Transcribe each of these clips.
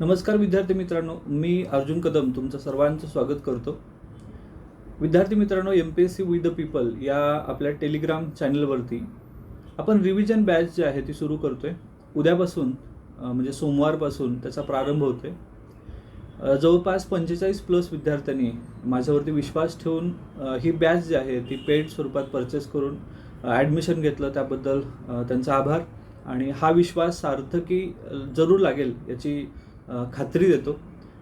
नमस्कार विद्यार्थी मित्रांनो मी अर्जुन कदम तुमचं सर्वांचं स्वागत करतो. विद्यार्थी मित्रांनो M P S C with the people या आपल्या टेलिग्राम चॅनलवरती आपण रिव्हिजन बॅच जी आहे ती सुरू करतो आहे उद्यापासून म्हणजे सोमवारपासून त्याचा प्रारंभ होतो आहे जवळपास पंचेचाळीस प्लस विद्यार्थ्यांनी माझ्यावरती विश्वास ठेवून ही बॅच जी आहे ती पेड स्वरूपात परचेस करून ॲडमिशन घेतलं. त्याबद्दल त्यांचा आभार. आणि हा विश्वास सार्थकी जरूर लागेल याची खात्री देतो.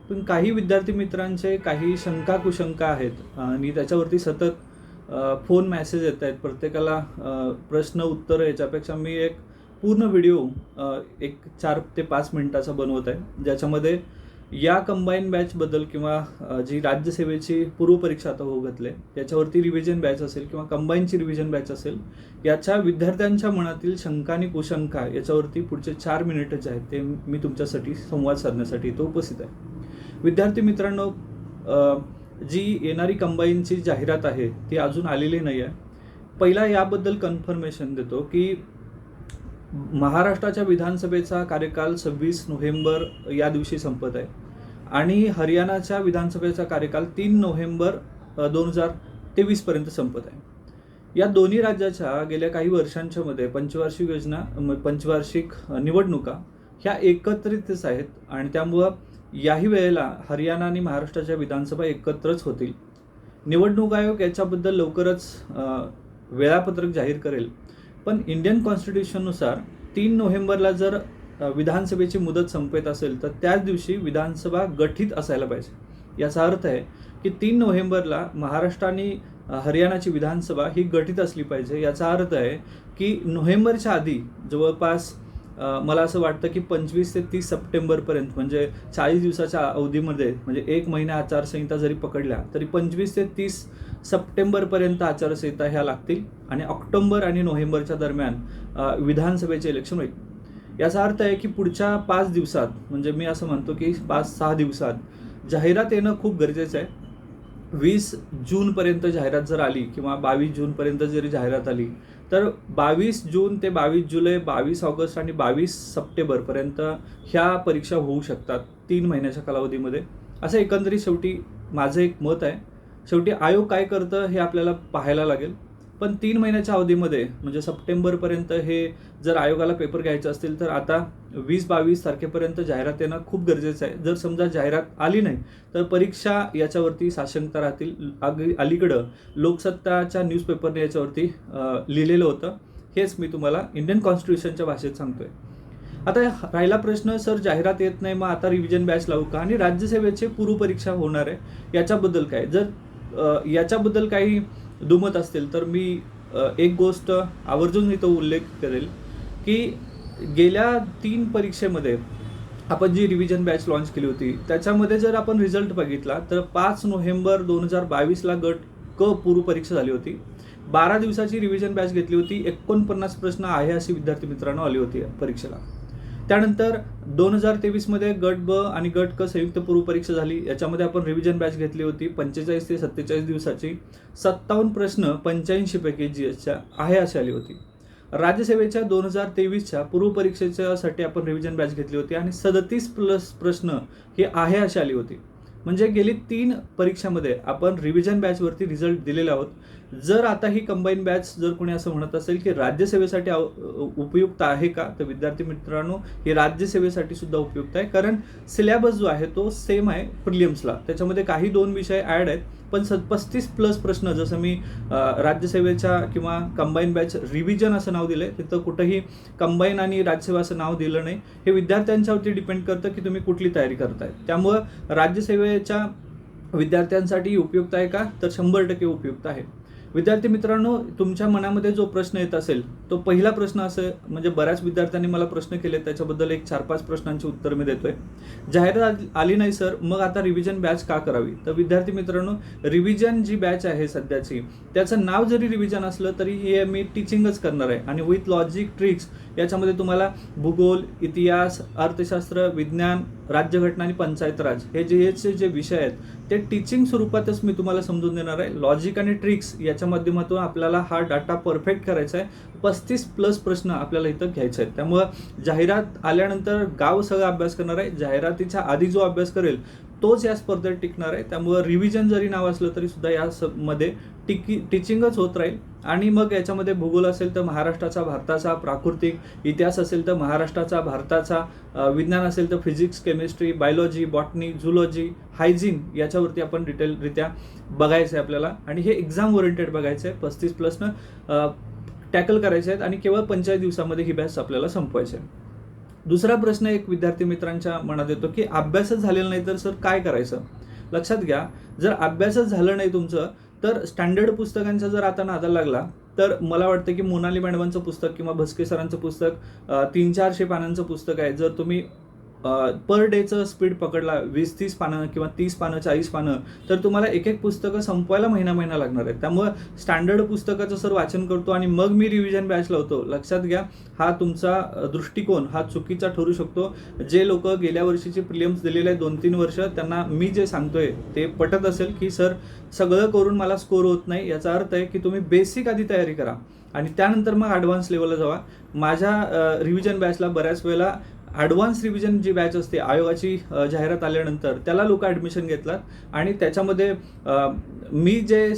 पण काही विद्यार्थी मित्रांचे काही शंका कुशंका आहेत आणि त्याच्यावरती सतत फोन मॅसेज येत आहेत. प्रत्येकाला प्रश्न उत्तर याच्यापेक्षा मी एक पूर्ण व्हिडिओ एक चार ते पाच मिनिटाचा बनवत आहे. ज्याच्यामध्ये या कंबाईन बॅचबद्दल किंवा जी राज्यसेवेची पूर्वपरीक्षा आता होऊ घातली आहे, याच्यावरती रिव्हिजन बॅच असेल किंवा कंबाईनची रिव्हिजन बॅच असेल याच्या विद्यार्थ्यांच्या मनातील शंका आणि कुशंका याच्यावरती पुढचे चार मिनिटं जे आहेत ते मी तुमच्यासाठी संवाद साधण्यासाठी इथं उपस्थित आहे. विद्यार्थी मित्रांनो जी येणारी कंबाईनची जाहिरात आहे ती अजून आलेली नाही आहे पहिला याबद्दल कन्फर्मेशन देतो की महाराष्ट्राच्या विधानसभेचा कार्यकाल सव्वीस नोव्हेंबर या दिवशी संपत आहे. आणि हरियाणाच्या विधानसभेचा कार्यकाल तीन नोव्हेंबर दोन हजार तेवीसपर्यंत संपत आहे. या दोन्ही राज्याच्या गेल्या काही वर्षांच्या मध्ये पंचवार्षिक योजना पंचवार्षिक निवडणुका ह्या एकत्रितच आहेत आणि त्यामुळं याही वेळेला हरियाणा आणि महाराष्ट्राच्या विधानसभा एकत्रच होतील. निवडणूक आयोग याच्याबद्दल लवकरच वेळापत्रक जाहीर करेल. पण इंडियन कॉन्स्टिट्यूशननुसार तीन नोव्हेंबरला जर विधानसभेची मुदत संपत असेल तर त्याच दिवशी विधानसभा गठीत असायला पाहिजे. याचा अर्थ आहे की तीन नोव्हेंबरला महाराष्ट्र आणि हरियाणाची विधानसभा ही गठीत असली पाहिजे. याचा अर्थ आहे की नोव्हेंबरच्या आधी जवळपास मला असं वाटतं की पंचवीस ते तीस सप्टेंबरपर्यंत म्हणजे चाळीस दिवसाच्या अवधीमध्ये म्हणजे एक महिना आचारसंहिता जरी पकडल्या तरी पंचवीस ते तीस सप्टेंबरपर्यंत आचारसंहिता ह्या लागतील. आणि ऑक्टोबर आणि नोव्हेंबरच्या दरम्यान विधानसभेचे इलेक्शन होईल. याचा अर्थ आहे की पुढच्या पाच दिवसात म्हणजे मी असं म्हणतो की पाच सहा दिवसात जाहिरात येणं खूप गरजेचं आहे. वीस जूनपर्यंत जाहिरात जर आली किंवा बावीस जूनपर्यंत जरी जाहिरात आली तर बावीस जून ते बावीस जुलै बावीस ऑगस्ट आणि बावीस सप्टेंबरपर्यंत ह्या परीक्षा होऊ शकतात तीन महिन्याच्या कालावधीमध्ये. असं एकंदरीत शेवटी माझं एक मत आहे. शेवटी आयोग काय करतं हे आपल्याला पाहायला लागेल. पण तीन महिन्याच्या अवधीमध्ये म्हणजे सप्टेंबरपर्यंत हे जर आयोगाला पेपर घ्यायचे असतील तर आता वीस बावीस तारखेपर्यंत जाहिरात येणं खूप गरजेचं आहे. जर समजा जाहिरात आली नाही तर परीक्षा याच्यावरती साशंकता राहतील. अगदी अलीकडं लोकसत्ताच्या न्यूजपेपरने याच्यावरती लिहिलेलं होतं. हेच मी तुम्हाला इंडियन कॉन्स्टिट्यूशनच्या भाषेत सांगतोय. आता राहिला प्रश्न सर जाहिरात येत नाही मग आता रिव्हिजन बॅच लावू का? आणि राज्यसेवेची पूर्वपरीक्षा होणार आहे. याच्याबद्दल काय? जर याच्याबद्दल काही दुमत असतील तर मी एक गोष्ट आवर्जून इथं उल्लेख करेल की गेल्या तीन परीक्षेमध्ये आपण जी रिव्हिजन बॅच लॉन्च केली होती त्याच्यामध्ये जर आपण रिझल्ट बघितला तर पाच नोव्हेंबर दोन हजार बावीसला गट क पूर्व परीक्षा झाली होती. बारा दिवसाची रिव्हिजन बॅच घेतली होती एकोणपन्नास प्रश्न आहे अशी विद्यार्थी मित्रांनो आली होती परीक्षेला. त्यानंतर दोन हजार तेवीसमध्ये गट ब आणि गट क संयुक्त पूर्वपरीक्षा झाली. याच्यामध्ये आपण रिव्हिजन बॅच घेतली होती. पंचेचाळीस ते सत्तेचाळीस दिवसाची. सत्तावन्न प्रश्न पंच्याऐंशीपैकी जी एसच्या आहे अशी आली होती. राज्यसेवेच्या दोन हजार तेवीसच्या पूर्वपरीक्षेच्यासाठी आपण रिव्हिजन बॅच घेतली होती आणि सदतीस प्लस प्रश्न हे आहे अशी आली होती. म्हणजे गेली तीन परीक्षामध्ये आपण रिव्हिजन बॅचवरती रिझल्ट दिलेले आहोत. जर आता ही कंबाईन बॅच जर कोणी असं म्हणत असेल की राज्यसेवेसाठी उपयुक्त आहे का तर विद्यार्थी मित्रांनो हे राज्यसेवेसाठी सुद्धा उपयुक्त आहे. कारण सिलेबस जो आहे तो सेम आहे प्रिलियम्सला त्याच्यामध्ये काही दोन विषय ॲड आहेत पण स पस्तीस प्लस प्रश्न जसं मी राज्यसेवेच्या किंवा कंबाईन बॅच रिव्हिजन असं नाव दिलं आहे तिथं कुठंही कंबाईन आणि राज्यसेवा असं नाव दिलं नाही. हे विद्यार्थ्यांच्यावरती डिपेंड करतं की तुम्ही कुठली तयारी करताय. त्यामुळं राज्यसेवेच्या विद्यार्थ्यांसाठी उपयुक्त आहे का तर शंभर टक्के उपयुक्त आहे. विद्यार्थी मित्रांनो तुमच्या मनामध्ये जो प्रश्न येत असेल तो पहिला प्रश्न असं म्हणजे बऱ्याच विद्यार्थ्यांनी मला प्रश्न केले त्याच्याबद्दल एक चार पाच प्रश्नांची उत्तर मी देतोय. जाहिरात आली- आली नाही सर मग आता रिव्हिजन बॅच का करावी? तर विद्यार्थी मित्रांनो रिव्हिजन जी बॅच आहे सध्याची त्याचं नाव जरी रिव्हिजन असलं तरी हे मी टीचिंगच करणार आहे. आणि विथ लॉजिक ट्रिक्स याच्यामध्ये तुम्हाला भूगोल इतिहास अर्थशास्त्र विज्ञान राज्यघटना आणि पंचायत राज हे जे याचे जे विषय आहेत ते टीचिंग स्वरूपातच मी तुम्हाला समजून देणार आहे. लॉजिक आणि ट्रिक्स याच्या माध्यमातून आपल्याला हा डाटा परफेक्ट करायचा आहे. पस्तीस प्लस प्रश्न आपल्याला इथं घ्यायचे आहेत. त्यामुळं जाहिरात आल्यानंतर गाव सगळं अभ्यास करणार आहे. जाहिरातीच्या आधी जो अभ्यास करेल तोच या स्पर्धेत टिकणार आहे. त्यामुळं रिव्हिजन जरी नाव असलं तरी सुद्धा या स- मध्ये टिकी टीचिंगच होत राहील. आणि मग याच्यामध्ये भूगोल असेल तर महाराष्ट्राचा भारताचा प्राकृतिक इतिहास असेल तर महाराष्ट्राचा भारताचा विज्ञान असेल तर physics chemistry biology botany zoology hygiene याच्यावरती आपण डिटेलरित्या बघायचं आहे आपल्याला. आणि हे एक्झाम ओरिएंटेड बघायचं आहे पस्तीस प्लसनं टॅकल करायचे आहेत आणि केवळ पंचायत दिवसामध्ये ही बॅच आपल्याला संपवायचे आहे. दुसरा प्रश्न एक विद्यार्थी मित्रांच्या मनात येतो की अभ्यासच झालेला नाही तर सर काय करायचं? लक्षात घ्या जर अभ्यासच झालं नाही तुमचं तर स्टँडर्ड पुस्तकांचा जर आता नादा लागला तर मला वाटतं की मोनाली मॅडमांचं पुस्तक किंवा भस्के सरांचं पुस्तक तीन चारशे पानांचं पुस्तक आहे. जर तुम्ही पर डेचं स्पीड पकडला वीस तीस पानं किंवा तीस पानं चाळीस पानं तर तुम्हाला एक एक पुस्तकं संपवायला महिना महिना लागणार आहे त्यामुळं स्टँडर्ड पुस्तकाचं सर वाचन करतो आणि मग मी रिव्हिजन बॅच लावतो लक्षात घ्या हा तुमचा दृष्टिकोन हा चुकीचा ठरू शकतो. जे लोक गेल्या वर्षीचे प्रिलियम्स दिलेले आहेत दोन तीन वर्ष त्यांना मी जे सांगतोय ते पटत असेल की सर सगळं करून मला स्कोर होत नाही. याचा अर्थ आहे की तुम्ही बेसिक आधी तयारी करा. आणि त्यानंतर मग ॲडव्हान्स लेवलला जावा. माझ्या रिव्हिजन बॅचला बऱ्याच वेळेला ॲडव्हान्स रिव्हिजन जी बॅच असते आयोगाची जाहिरात आल्यानंतर त्याला लोक ॲडमिशन घेतलात. आणि त्याच्यामध्ये मी जे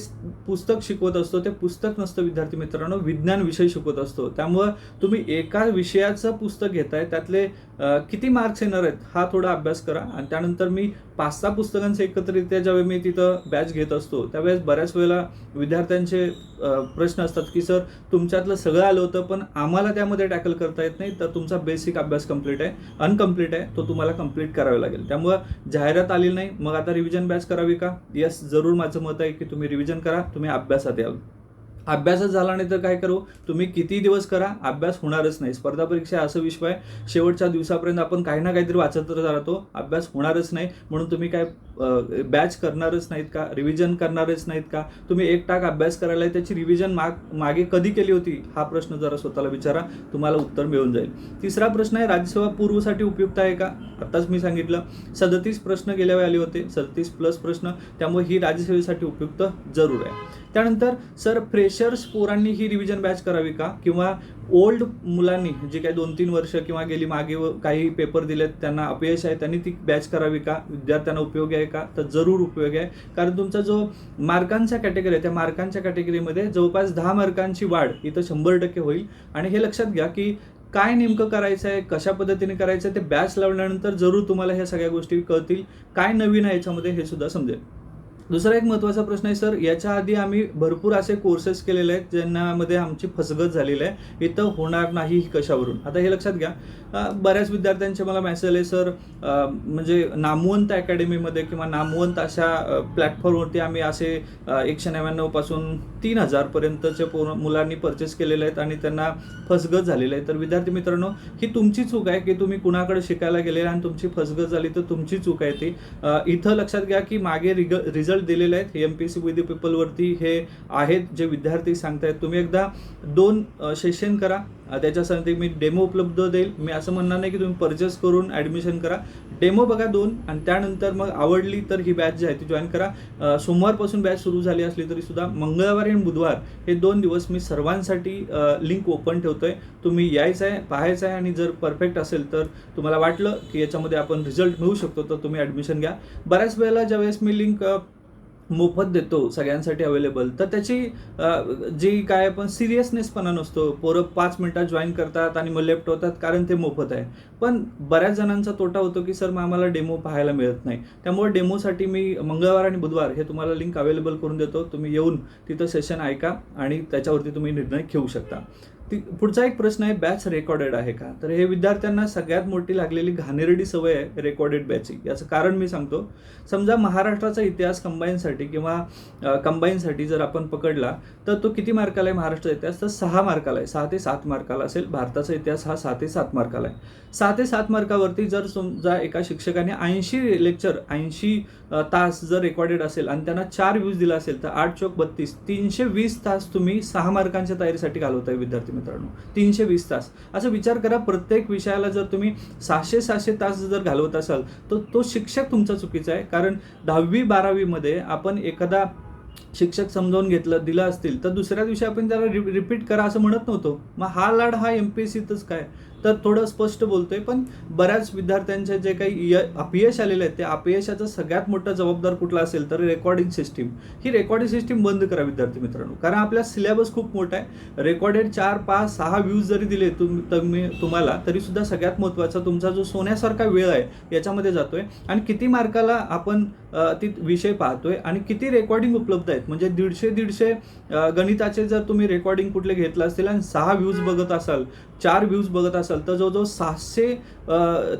पुस्तक शिकवत असतो ते पुस्तक नसतं विद्यार्थी मित्रांनो विज्ञान विषय शिकवत असतो. त्यामुळं तुम्ही एका विषयाचं पुस्तक घेताय त्यातले किती मार्क्स येणार आहेत हा थोडा अभ्यास करा. आणि त्यानंतर मी पाच सहा पुस्तकांचं एकत्रितरित्या ज्यावेळी मी तिथं बॅच घेत असतो त्यावेळेस बऱ्याच वेळेला विद्यार्थ्यांचे प्रश्न असतात की सर तुमच्यातलं सगळं आलं होतं पण आम्हाला त्यामध्ये टॅकल करता येत नाही तर तुमचा बेसिक अभ्यास कंप्लीट आहे. अनकम्प्लीट आहे तो तुम्हाला कंप्लीट करावा लागेल. त्यामुळं जाहिरात आली नाही मग आता रिव्हिजन बॅच करावी का? येस जरूर माझं मत आहे की तुम्ही रिव्हिजन करा तुम्ही अभ्यासात याल. अभ्यासच झाला नाही तर काय करू? तुम्ही किती दिवस करा? अभ्यास होणारच नाही. स्पर्धा परीक्षा असं विश्व आहे. शेवटच्या दिवसापर्यंत आपण काही ना काहीतरी वाचत राहतो. अभ्यास होणारच नाही. म्हणून तुम्ही काय बॅच करणारच नाहीत का? रिव्हिजन करणारच नाहीत का? तुम्ही एक टाक अभ्यास करायला आहे, त्याची रिव्हिजन माग मागे कधी केली होती? हा प्रश्न जरा स्वतःला विचारा. तुम्हाला उत्तर मिळून जाईल. तिसरा प्रश्न आहे राज्यसभा पूर्वसाठी उपयुक्त आहे का? आत्ताच मी सांगितलं. सदतीस प्रश्न गेल्या वेळी आले होते. सदतीस प्लस प्रश्न. त्यामुळे ही राज्यसेवेसाठी उपयुक्त जरूर आहे. त्यानंतर सर फ्रेशर्स पोरांनी ही रिव्हिजन बॅच करावी का? किंवा ओल्ड मुलांनी जे काही दोन तीन वर्ष किंवा गेली मागे व काही पेपर दिलेत त्यांना अपयश आहे त्यांनी ती बॅच करावी का? विद्यार्थ्यांना उपयोगी आहे का? तर जरूर उपयोगी आहे. कारण तुमचा जो मार्कांचा कॅटेगरी आहे त्या मार्कांच्या कॅटेगरीमध्ये जवळपास दहा मार्कांची वाढ इथं शंभर टक्के होईल. आणि हे लक्षात घ्या की काय नेमकं करायचं आहे कशा पद्धतीने करायचं आहे ते बॅच लावल्यानंतर जरूर तुम्हाला ह्या सगळ्या गोष्टी कळतील. काय नवीन आहे याच्यामध्ये हे सुद्धा समजेल. दुसरा एक महत्त्वाचा प्रश्न आहे सर याच्या आधी आम्ही भरपूर असे कोर्सेस केलेले आहेत ज्यांनामध्ये आमची फसगत झालेली आहे. इथं होणार नाही कशावरून? आता हे लक्षात घ्या. बऱ्याच विद्यार्थ्यांचे मला मेसेज आले सर म्हणजे नामवंत अकॅडमीमध्ये किंवा नामवंत अशा प्लॅटफॉर्मवरती आम्ही असे एकशे नव्याण्णवपासून तीन हजारपर्यंतचे पूर्ण मुलांनी परचेस केलेले आहेत आणि त्यांना फसगत झालेली आहे तर विद्यार्थी मित्रांनो ही तुमची चूक आहे की तुम्ही कुणाकडे शिकायला गेले आणि तुमची फसगत झाली तर तुमची चूक आहे ती. इथं लक्षात घ्या की मागे रिग रिझल्ट दिलेले आहेत. एम पी सी विथ पीपलवरती हे आहेत जे विद्यार्थी सांगतायत. तुम्ही एकदा दोन सेशन करा. त्याच्यासाठी मी डेमो उपलब्ध देईल. मी असं म्हणणार नाही की तुम्ही परचेस करून ॲडमिशन करा. डेमो बघा दोन आणि त्यानंतर मग आवडली तर ही बॅच जी आहे ती जॉईन करा. सोमवारपासून बॅच सुरू झाली असली तरी सुद्धा मंगळवार आणि बुधवार हे दोन दिवस मी सर्वांसाठी लिंक ओपन ठेवतोय. तुम्ही यायचं आहे पाहायचं आहे आणि जर परफेक्ट असेल तर तुम्हाला वाटलं की याच्यामध्ये आपण रिझल्ट मिळू शकतो तर तुम्ही ॲडमिशन घ्या. बऱ्याच वेळेला ज्यावेळेस मी लिंक मोफत देतो सगळ्यांसाठी अवेलेबल तर त्याची जी काय आपण सिरियसनेसपणा नसतो. पोरं पाच मिनटात जॉईन करतात आणि मग लेफ्ट होतात कारण ते मोफत आहे. पण बऱ्याच जणांचा तोटा होतो की सर मग आम्हाला डेमो पाहायला मिळत नाही. त्यामुळे डेमोसाठी मी मंगळवार आणि बुधवार हे तुम्हाला लिंक अवेलेबल करून देतो. तुम्ही येऊन तिथं सेशन ऐका आणि त्याच्यावरती तुम्ही निर्णय घेऊ शकता. ती पुढचा एक प्रश्न आहे बॅच रेकॉर्डेड आहे का? तर हे विद्यार्थ्यांना सगळ्यात मोठी लागलेली घाणेरडी सवय आहे रेकॉर्डेड बॅचची याचं कारण मी सांगतो. समजा महाराष्ट्राचा इतिहास कंबाईनसाठी किंवा कंबाईनसाठी जर आपण पकडला तर तो किती मार्काला आहे? महाराष्ट्राचा इतिहास तर सहा मार्काला आहे. सहा ते सात मार्काला असेल. भारताचा इतिहास हा सहा ते सात मार्काला आहे. सहा ते सात मार्कावरती जर समजा एका शिक्षकाने ऐंशी लेक्चर ऐंशी तास जर रेकॉर्डेड असेल आणि त्यांना चार व्ह्यूज दिला असेल तर आठ चौक बत्तीस तीनशे वीस तास तुम्ही सहा मार्कांच्या तयारीसाठी घालवताय विद्यार्थी मित्रांनो. तीनशे वीस तास. असं विचार करा प्रत्येक विषयाला जर तुम्ही सहाशे सहाशे तास जर घालवत असाल तर तो शिक्षक तुमचा चुकीचा आहे. कारण दहावी बारावीमध्ये आपण एखादा शिक्षक समजावून घेतलं दिलं असतील तर दुसऱ्या दिवशी आपण त्याला रि रिपीट करा असं म्हणत नव्हतो. मग हा लाड हा एम पी एस सीतच काय? तर थोडं स्पष्ट बोलतोय पण बऱ्याच विद्यार्थ्यांचे जे काही य अपयश आलेले आहेत ते अपयशाचं सगळ्यात मोठा जबाबदार कुठला असेल तर रेकॉर्डिंग सिस्टीम ही रेकॉर्डिंग सिस्टीम बंद करा विद्यार्थी मित्रांनो कारण आपला सिलेबस खूप मोठा आहे. रेकॉर्डेड चार पाच सहा व्ह्यूज जरी दिले तुम्ही तुम्हाला तरी सुद्धा सगळ्यात महत्त्वाचा तुमचा जो सोन्यासारखा वेळ आहे याच्यामध्ये जातोय. आणि किती मार्काला आपण ती विषय पाहतोय. आणि किती रेकॉर्डिंग उपलब्ध आहेत? म्हणजे दीडशे दीडशे गणिताचे जर तुम्ही रेकॉर्डिंग कुठले घेतलं असतील आणि सहा व्ह्यूज बघत असाल चार व्ह्यूज बघत असाल तर जवळजवळ सहाशे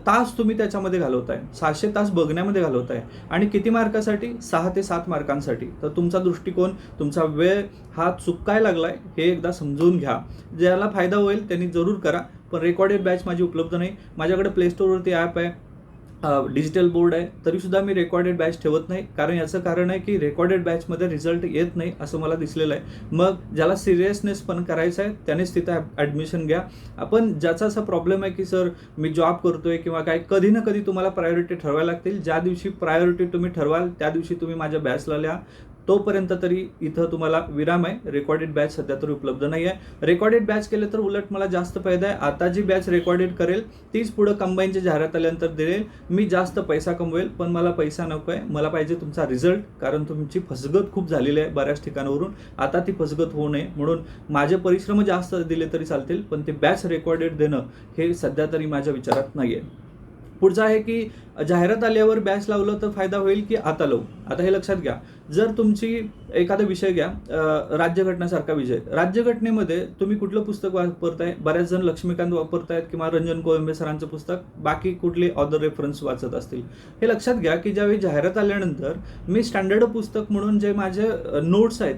तास तुम्ही त्याच्यामध्ये घालवताय. सहाशे तास बघण्यामध्ये घालवताय. आणि किती मार्कासाठी? सहा ते सात मार्कांसाठी. तर तुमचा दृष्टिकोन तुमचा वेळ हा चुकाय लागलाय हे एकदा समजून घ्या. ज्याला फायदा होईल त्यांनी जरूर करा. पण रेकॉर्डेड बॅच माझी उपलब्ध नाही. माझ्याकडे प्लेस्टोरवरती ॲप आहे. डिजिटल बोर्ड आहे. तरीसुद्धा मी रेकॉर्डेड बॅच ठेवत नाही. कारण याचं कारण आहे की रेकॉर्डेड बॅचमध्ये रिझल्ट येत नाही असं मला दिसलेलं आहे. मग ज्याला सिरियसनेस पण करायचं आहे त्यानेच तिथं ॲडमिशन घ्या. आपण ज्याचा असा प्रॉब्लेम आहे की सर मी जॉब करतोय किंवा काय कधी ना कधी तुम्हाला प्रायोरिटी ठरवायला लागतील. ज्या दिवशी प्रायोरिटी तुम्ही ठरवाल त्या दिवशी तुम्ही माझ्या बॅचला लिहा. तोपर्यंत तरी इथं तुम्हाला विराम आहे. रेकॉर्डेड बॅच सध्या तरी उपलब्ध नाही आहे रेकॉर्डेड बॅच केले तर उलट मला जास्त फायदा आहे. आता जी बॅच रेकॉर्डेड करेल तीच पुढं कंबाईनची जाहिरात आल्यानंतर देईल. मी जास्त पैसा कमवेल पण मला पैसा नको आहे. मला पाहिजे तुमचा रिझल्ट कारण तुमची फसगत खूप झालेली आहे बऱ्याच ठिकाणावरून. आता ती फसगत होऊ नये. म्हणून माझे परिश्रम जास्त दिले तरी चालतील पण ते बॅच रेकॉर्डेड देणं हे सध्या तरी माझ्या विचारात नाही आहे पुढचं आहे की जाहिरात आल्यावर बॅच लावलं तर फायदा होईल की आता लावू? आता हे लक्षात घ्या. जर तुमची एखादा विषय घ्या राज्यघटनेसारखा राज्यघटनासारखा विषय. राज्यघटनेमध्ये तुम्ही कुठलं पुस्तक वापरताय? बऱ्याच जण लक्ष्मीकांत वापरतायत किंवा रंजन कोळंबे सरांचं पुस्तक. बाकी कुठली ऑदर रेफरन्स वाचत असतील? हे लक्षात घ्या की ज्यावेळी जाहिरात आल्यानंतर मी स्टँडर्ड पुस्तक म्हणून जे माझे नोट्स आहेत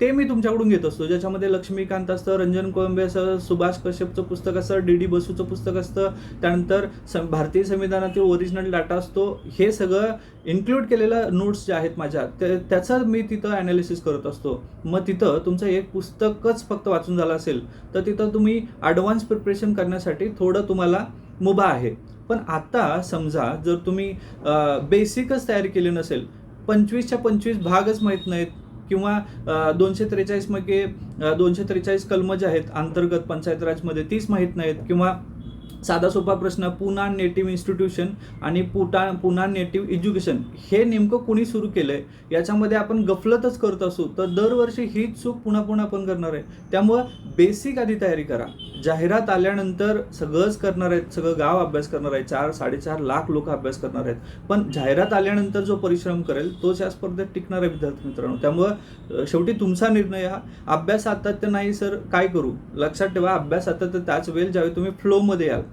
ते मी तुमच्याकडून घेत असतो ज्याच्यामध्ये लक्ष्मीकांत असतं रंजन कोळंबे असं सुभाष कश्यपचं पुस्तक असतं डी डी बसूचं पुस्तक असतं त्यानंतर सं भारतीय संविधानातील ओरिजिनल डाटा असतो हे सगळं इन्क्लूड केलेलं नोट्स जे आहेत माझ्या ते त्याचं मी तिथं ॲनालिसिस करत असतो. मग तिथं तुमचं एक पुस्तकच फक्त वाचून झालं असेल तर तिथं तुम्ही ॲडव्हान्स प्रिपरेशन करण्यासाठी थोडं तुम्हाला मुभा आहे. पण आता समजा जर तुम्ही बेसिकच तयारी केली नसेल पंचवीसच्या पंचवीस भागच माहीत नाहीत किंवा दोनशे त्रेचाळीसमध्ये दोनशे त्रेचाळीस कलम जे आहेत अंतर्गत पंचायत राजमध्ये तीच माहीत नाहीत. किंवा साधा सोपा प्रश्न पुना नेटिव्ह इन्स्टिट्यूशन आणि पुटा पुना नेटिव्ह एज्युकेशन हे नेमकं कुणी सुरू केलं आहे याच्यामध्ये आपण गफलतच करत असू तर दरवर्षी हीच चूक पुन्हा पुन्हा आपण करणार आहे. त्यामुळं बेसिक आधी तयारी करा. जाहिरात आल्यानंतर सगळंच करणार आहेत सगळं गाव अभ्यास करणार आहे चार साडेचार लाख लोक अभ्यास करणार आहेत. पण जाहिरात आल्यानंतर जो परिश्रम करेल तोच या स्पर्धेत टिकणार आहे विद्यार्थी मित्रांनो. त्यामुळं शेवटी तुमचा निर्णय हा अभ्यास सातत्य नाही सर काय करू? लक्षात ठेवा अभ्यास सातत्य त्याच वेळेल ज्यावेळी तुम्ही फ्लोमध्ये याल.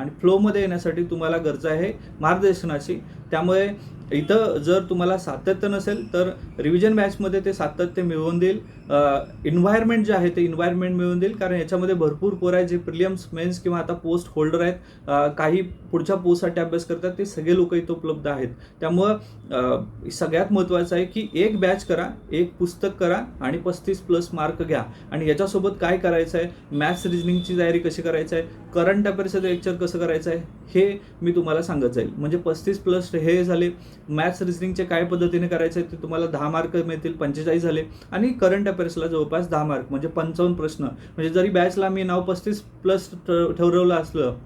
आणि फ्लोमध्ये येण्यासाठी तुम्हाला गरज आहे मार्गदर्शनाची. त्यामुळे इथं जर तुम्हाला सातत्य नसेल तर रिव्हिजन बॅचमध्ये ते सातत्य मिळवून देईल. इन्व्हायरमेंट जे आहे ते इन्व्हायरमेंट मिळवून देईल. कारण याच्यामध्ये भरपूर पोरं आहेत जे प्रिलियम्स मेन्स किंवा आता पोस्ट होल्डर आहेत. काही पुढच्या पोस्टसाठी अभ्यास करतात. ते सगळे लोक इथं उपलब्ध आहेत. त्यामुळं सगळ्यात महत्त्वाचं आहे की एक बॅच करा एक पुस्तक करा आणि पस्तीस प्लस मार्क घ्या. आणि याच्यासोबत काय करायचं आहे मॅथ्स रिजनिंगची तयारी कशी करायचं आहे करंट अफेअर्सचं लेक्चर कसं करायचं आहे हे मी तुम्हाला सांगत जाईल. म्हणजे पस्तीस प्लस हे झाले मॅथ्स रिजनिंगचे काय पद्धतीने करायचे आहे ते तुम्हाला दहा मार्क मिळतील पंचेचाळीस झाले. आणि करंट अफेअर्सला जवळपास दहा मार्क म्हणजे पंचावन्न प्रश्न. म्हणजे जरी बॅचला मी नाव पस्तीस प्लस ठरवलं असलं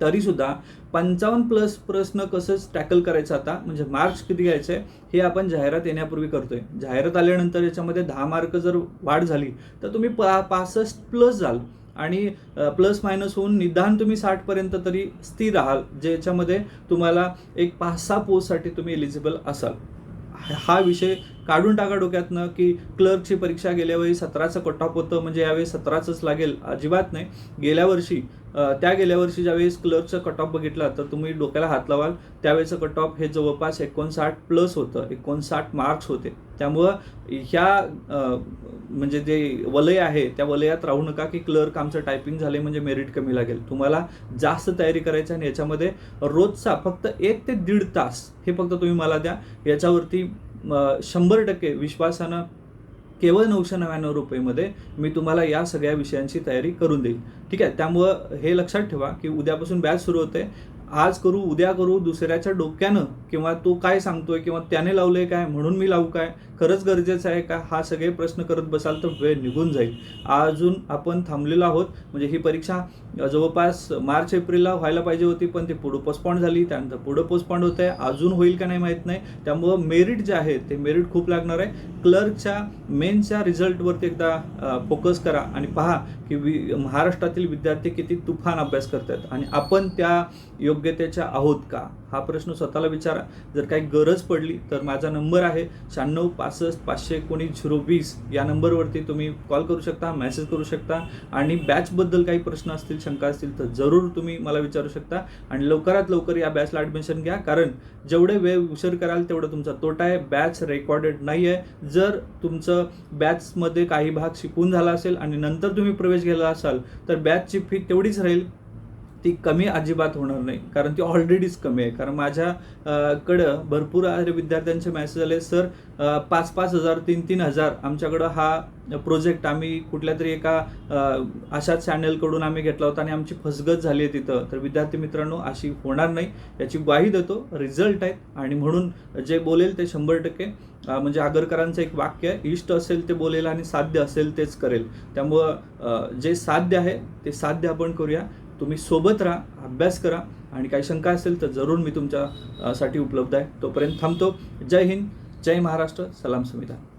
तरीसुद्धा पंचावन्न प्लस प्रश्न कसं टॅकल करायचं आता म्हणजे मार्क्स किती घ्यायचे हे आपण जाहिरात येण्यापूर्वी करतोय. जाहिरात आल्यानंतर याच्यामध्ये दहा मार्क जर वाढ झाली तर तुम्ही पा पासष्ट प्लस जाल. आणि प्लस मायनस होऊन निदान तुम्ही साठपर्यंत तरी स्थिर राहाल ज्याच्यामध्ये तुम्हाला एक पाच सहा पोस्टसाठी तुम्ही एलिजिबल असाल. हा विषय काढून टाका डोक्यातनं की क्लर्कची परीक्षा गेल्या वेळी सतराचं कट ऑफ होतं म्हणजे यावेळी सतराचंच लागेल. अजिबात नाही. गेल्या वर्षी त्या गेल्या वर्षी ज्यावेळेस क्लर्कचं कट ऑफ बघितला तर तुम्ही डोक्याला हात लावाल. त्यावेळेचं कट ऑफ हे जवळपास एकोणसाठ प्लस होतं. एकोणसाठ मार्क्स होते. त्यामुळं ह्या म्हणजे जे वलय आहे त्या वलयात राहू नका की क्लर्क आमचं टायपिंग झाले म्हणजे मेरिट कमी लागेल. तुम्हाला जास्त तयारी करायची आणि याच्यामध्ये रोजचा फक्त एक ते दीड तास हे फक्त तुम्ही मला द्या. याच्यावरती शंभर टक्के विश्वासानं केवळ नऊशे नव्याण्णव रुपयेमध्ये मी तुम्हाला या सगळ्या विषयांची तयारी करून देईल. ठीक आहे? त्यामुळं हे लक्षात ठेवा की उद्यापासून बॅच सुरू होते. आज करू उद्या करू दुसऱ्याच्या डोक्यानं किंवा तो काय सांगतोय किंवा त्याने लावलंय काय म्हणून मी लावू काय खरंच गरजेचं आहे का? हा सगळे प्रश्न करत बसाल तर वेळ निघून जाईल. अजून आपण थांबलेलो आहोत. म्हणजे ही परीक्षा जवळपास मार्च एप्रिलला व्हायला पाहिजे होती पण ती पुढं पोस्टपॉन्ड झाली. त्यानंतर पुढं पोस्टपॉन्ड होत आहे अजून होईल का नाही माहीत नाही. त्यामुळं मेरिट जे आहे ते मेरिट खूप लागणार आहे. क्लर्कच्या मेनच्या रिझल्टवरती एकदा फोकस करा आणि पहा की वि महाराष्ट्रातील विद्यार्थी किती तुफान अभ्यास करतात आणि आपण त्या योग्यतेच्या आहोत का? हा प्रश्न स्वतःला विचारा. जर काही गरज पडली तर माझा नंबर आहे शहाण्णव पासष्ट पाचशे एकोणीस झिरो वीस. या नंबरवरती तुम्ही कॉल करू शकता मेसेज करू शकता आणि बॅचबद्दल काही प्रश्न असतील शंका असतील तर जरूर तुम्ही मला विचारू शकता आणि लवकरात लवकर या बॅचला ॲडमिशन घ्या. कारण जेवढे वेळ उशीर कराल तेवढं तुमचा तोटा आहे. बॅच रेकॉर्डेड नाही आहे. जर तुमचं बॅचमध्ये काही भाग शिकून झाला असेल आणि नंतर तुम्ही प्रवेश घेतला असाल तर बॅचची फी तेवढीच राहील. ती कमी अजिबात होणार नाही. कारण ती ऑलरेडीच कमी आहे. कारण माझ्या कडं भरपूर विद्यार्थ्यांचे मॅसेज आले. सर पाच पाच हजार तीन तीन हजार आमच्याकडं हा प्रोजेक्ट आम्ही कुठल्या तरी एका अशा अशाच चॅनलकडून आम्ही घेतला होता आणि आमची फसगत झाली आहे तिथं. तर विद्यार्थी मित्रांनो अशी होणार नाही. याची ग्वाही देतो. रिझल्ट आहेत. आणि म्हणून जे बोलेल ते शंभर टक्के म्हणजे आगरकरांचं एक वाक्य आहे. इष्ट असेल ते बोलेल आणि साध्य असेल तेच करेल. त्यामुळं जे साध्य आहे ते साध्य आपण करूया. तुम्ही सोबत राहा अभ्यास करा आणि काही शंका असेल तर जरूर मी तुमच्यासाठी उपलब्ध आहे. तोपर्यंत थांबतो. जय हिंद जय महाराष्ट्र सलाम संविधान